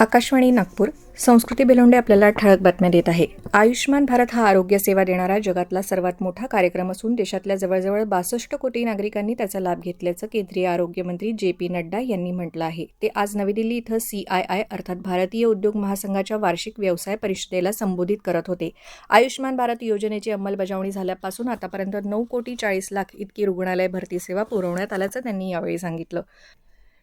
आकाशवाणी नागपूर. संस्कृती बेलोंडे आपल्याला ठळक बातम्या देत आहे. आयुष्यमान भारत हा आरोग्य सेवा देणारा जगातला सर्वात मोठा कार्यक्रम असून देशातल्या जवळजवळ बासष्ट कोटी नागरिकांनी त्याचा लाभ घेतल्याचं केंद्रीय आरोग्यमंत्री जे पी नड्डा यांनी म्हटलं आहे. ते आज नवी दिल्ली इथं सीआयआय अर्थात भारतीय उद्योग महासंघाच्या वार्षिक व्यवसाय परिषदेला संबोधित करत होते. आयुष्यमान भारत योजनेची अंमलबजावणी झाल्यापासून आतापर्यंत नऊ कोटी चाळीस लाख इतकी रुग्णालय भरती सेवा पुरवण्यात आल्याचं त्यांनी यावेळी सांगितलं.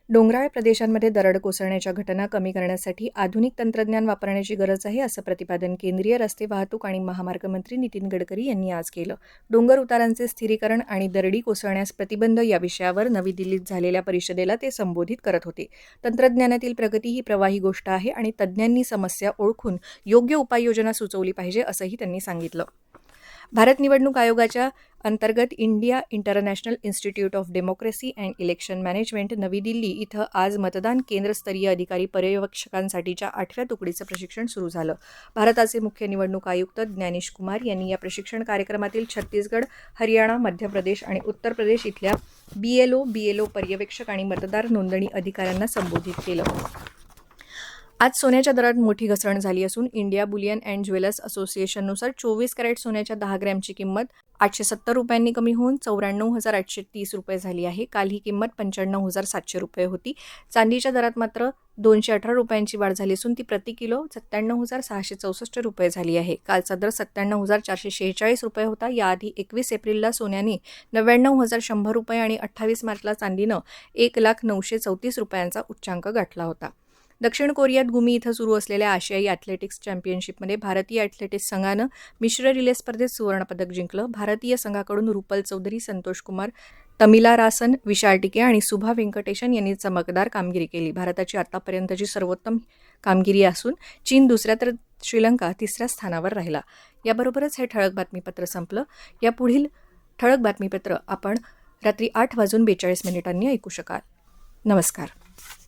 डोंगराळ प्रदेशांमध्ये दरड कोसळण्याच्या घटना कमी करण्यासाठी आधुनिक तंत्रज्ञान वापरण्याची गरज आहे असं प्रतिपादन केंद्रीय रस्ते वाहतूक आणि महामार्ग मंत्री नितीन गडकरी यांनी आज केलं. डोंगर उतारांचे स्थिरीकरण आणि दरडी कोसळण्यास प्रतिबंध या विषयावर नवी दिल्लीत झालेल्या परिषदेला ते संबोधित करत होते. तंत्रज्ञानातील प्रगती ही प्रवाही गोष्ट आहे आणि तज्ज्ञांनी समस्या ओळखून योग्य उपाययोजना सुचवली पाहिजे असंही त्यांनी सांगितलं. भारत निवडणूक आयोगाच्या अंतर्गत India International Institute of Democracy and Election Management Navi Delhi इथं आज मतदान केंद्रस्तरीय अधिकारी पर्यवेक्षकांसाठीच्या आठव्या तुकडीचं प्रशिक्षण सुरू झालं. भारताचे मुख्य निवडणूक आयुक्त ज्ञानेश कुमार यांनी या प्रशिक्षण कार्यक्रमातील छत्तीसगड हरियाणा मध्य प्रदेश आणि उत्तर प्रदेश इथल्या बीएलओ बीएलओ पर्यवेक्षक आणि मतदार नोंदणी अधिकाऱ्यांना संबोधित केलं. आज सोन्याच्या दरात मोठी घसरण झाली असून इंडिया बुलियन अँड ज्वेलर्स असोसिएशननुसार चोवीस कॅरेट सोन्याच्या दहा ग्रॅमची किंमत आठशे सत्तर रुपयांनी कमी होऊन चौऱ्याण्णव हजार आठशे तीस रुपये झाली आहे. काल ही किंमत पंच्याण्णव हजार सातशे रुपये होती. चांदीच्या दरात मात्र दोनशे अठरा रुपयांची वाढ झाली असून ती प्रति किलो सत्त्याण्णव हजार सहाशे चौसष्ट रुपये झाली आहे. कालचा दर सत्त्याण्णव हजार चारशे शेहेचाळीस रुपये होता. याआधी एकवीस एप्रिलला सोन्याने नव्याण्णव हजार शंभर रुपये आणि अठ्ठावीस मार्चला चांदीनं एक लाख नऊशे चौतीस रुपयांचा उच्चांक गाठला होता. दक्षिण कोरियात गुमी इथं सुरू असलेल्या आशियाई ॲथलेटिक्स चॅम्पियनशिपमध्ये भारतीय ॲथलेटिक्स संघानं मिश्र रिले स्पर्धेत सुवर्णपदक जिंकलं. भारतीय संघाकडून रुपल चौधरी संतोष कुमार तमिला रासन विशाल टिके आणि सुभा व्यंकटेशन यांनी चमकदार कामगिरी केली. भारताची आतापर्यंतची सर्वोत्तम कामगिरी असून चीन दुसऱ्या तर श्रीलंका तिसऱ्या स्थानावर राहिला. याबरोबरच हे ठळक बातमीपत्र संपलं. या पुढील ठळक बातमीपत्र आपण रात्री आठ वाजून बेचाळीस मिनिटांनी ऐकू शकाल. नमस्कार.